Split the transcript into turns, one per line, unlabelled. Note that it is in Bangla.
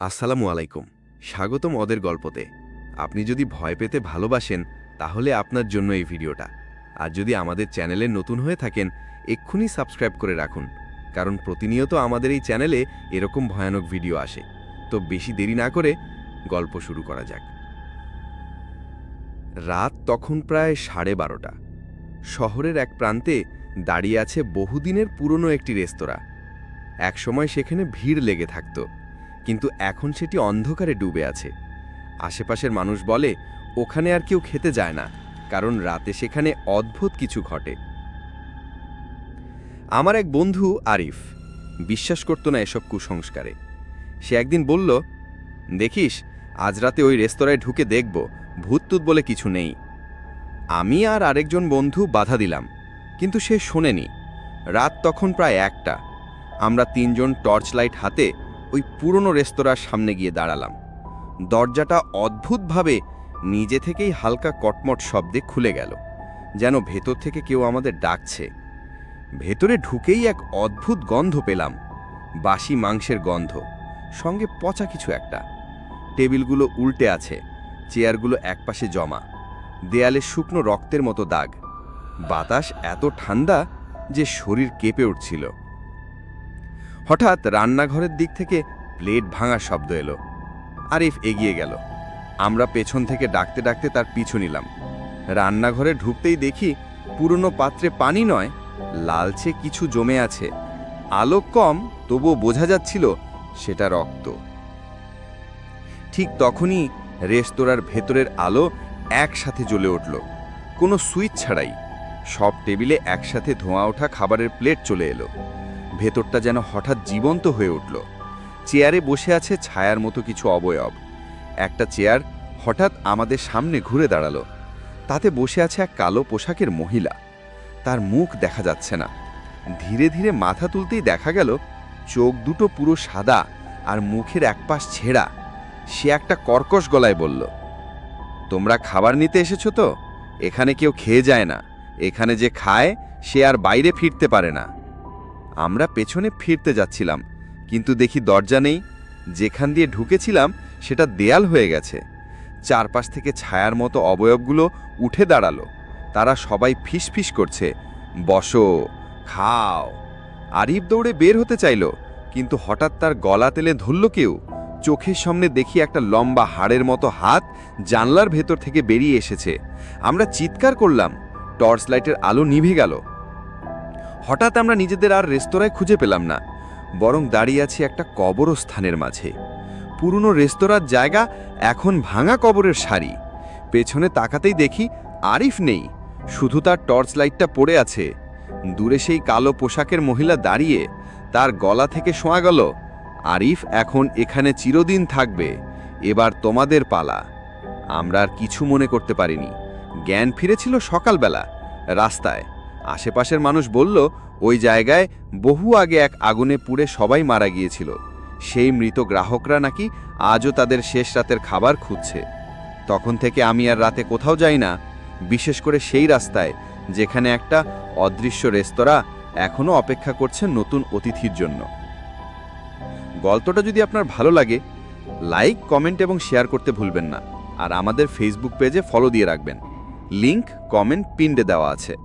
আসসালামু আলাইকুম। স্বাগতম ওদের গল্পতে। আপনি যদি ভয় পেতে ভালোবাসেন, তাহলে আপনার জন্য এই ভিডিওটা। আর যদি আমাদের চ্যানেলে নতুন হয়ে থাকেন, এক্ষুনি সাবস্ক্রাইব করে রাখুন। কারণ প্রতিনিয়ত আমাদের এই চ্যানেলে এরকম ভয়ানক ভিডিও আসে। তো বেশি দেরি না করে গল্প শুরু করা যাক। রাত তখন প্রায় সাড়ে বারোটা। শহরের এক প্রান্তে দাঁড়িয়ে আছে বহুদিনের পুরনো একটি রেস্তোরাঁ। একসময় সেখানে ভিড় লেগে থাকত। কিন্তু এখন সেটি অন্ধকারে ডুবে আছে। আশেপাশের মানুষ বলে, ওখানে আর কেউ খেতে যায় না, কারণ রাতে সেখানে অদ্ভুত কিছু ঘটে। আমার এক বন্ধু আরিফ বিশ্বাস করত না এসব কুসংস্কারে। সে একদিন বলল, দেখিস, আজ রাতে ওই রেস্তোরাঁয় ঢুকে দেখব ভূততুত বলে কিছু নেই। আমি আর আরেকজন বন্ধু বাধা দিলাম, কিন্তু সে শোনেনি। রাত তখন প্রায় একটা। আমরা তিনজন টর্চ লাইট হাতে ওই পুরনো রেস্তোরাঁর সামনে গিয়ে দাঁড়ালাম। দরজাটা অদ্ভুতভাবে নিজে থেকেই হালকা কটমট শব্দে খুলে গেল, যেন ভেতর থেকে কেউ আমাদের ডাকছে। ভেতরে ঢুকেই এক অদ্ভুত গন্ধ পেলাম, বাসি মাংসের গন্ধ, সঙ্গে পচা কিছু একটা। টেবিলগুলো উল্টে আছে, চেয়ারগুলো একপাশে জমা, দেয়ালে শুকনো রক্তের মতো দাগ। বাতাস এত ঠান্ডা যে শরীর কেঁপে উঠছিল। হঠাৎ রান্নাঘরের দিক থেকে প্লেট ভাঙার শব্দ এলো। আরিফ এগিয়ে গেল। আমরা পেছন থেকে ডাকতে ডাকতে তার পিছু নিলাম। রান্নাঘরে ঢুকতেই দেখি পুরনো পাত্রে পানি নয়, লালচে কিছু জমে আছে। আলো কম, তবুও বোঝা যাচ্ছিল সেটা রক্ত। ঠিক তখনই রেস্তোরাঁর ভেতরের আলো একসাথে জ্বলে উঠল। কোনো সুইচ ছাড়াই সব টেবিলে একসাথে ধোঁয়া ওঠা খাবারের প্লেট চলে এলো। ভেতরটা যেন হঠাৎ জীবন্ত হয়ে উঠল। চেয়ারে বসে আছে ছায়ার মতো কিছু অবয়ব। একটা চেয়ার হঠাৎ আমাদের সামনে ঘুরে দাঁড়াল। তাতে বসে আছে এক কালো পোশাকের মহিলা। তার মুখ দেখা যাচ্ছে না। ধীরে ধীরে মাথা তুলতেই দেখা গেল, চোখ দুটো পুরো সাদা আর মুখের একপাশ ছেঁড়া। সে একটা কর্কশ গলায় বলল, তোমরা খাবার নিতে এসেছ তো? এখানে কেউ খেয়ে যায় না। এখানে যে খায়, সে আর বাইরে ফিরতে পারে না। আমরা পেছনে ফিরতে যাচ্ছিলাম, কিন্তু দেখি দরজা নেই। যেখান দিয়ে ঢুকেছিলাম, সেটা দেয়াল হয়ে গেছে। চারপাশ থেকে ছায়ার মতো অবয়বগুলো উঠে দাঁড়াল। তারা সবাই ফিসফিস করছে, বসো, খাও। আরিফ দৌড়ে বের হতে চাইল, কিন্তু হঠাৎ তার গলা তেলে ধরল কেউ। চোখের সামনে দেখি একটা লম্বা হাড়ের মতো হাত জানলার ভেতর থেকে বেরিয়ে এসেছে। আমরা চিৎকার করলাম, টর্চ লাইটের আলো নিভে গেল। হঠাৎ আমরা নিজেদের আর রেস্তোরাঁয় খুঁজে পেলাম না, বরং দাঁড়িয়ে আছি একটা কবরস্থানের মাঝে। পুরনো রেস্তোরাঁর জায়গা এখন ভাঙা কবরের সারি। পেছনে তাকাতেই দেখি আরিফ নেই, শুধু তার টর্চ লাইটটা পড়ে আছে। দূরে সেই কালো পোশাকের মহিলা দাঁড়িয়ে, তার গলা থেকে শোয়া গেল, আরিফ, এখন এখানে চিরদিন থাকবে, এবার তোমাদের পালা। আমরা আর কিছু মনে করতে পারিনি। জ্ঞান ফিরেছিল সকালবেলা, রাস্তায়। আশেপাশের মানুষ বলল, ওই জায়গায় বহু আগে এক আগুনে পুড়ে সবাই মারা গিয়েছিল। সেই মৃত গ্রাহকরা নাকি আজও তাদের শেষ রাতের খাবার খুঁজছে। তখন থেকে আমি আর রাতে কোথাও যাই না। বিশেষ করে সেই রাস্তায়, যেখানে একটা অদৃশ্য রেস্তোরাঁ এখনও অপেক্ষা করছে নতুন অতিথির জন্য। গল্পটা যদি আপনার ভালো লাগে, লাইক, কমেন্ট এবং শেয়ার করতে ভুলবেন না। আর আমাদের ফেসবুক পেজে ফলো দিয়ে রাখবেন। লিংক কমেন্ট পিন্ডে দেওয়া আছে।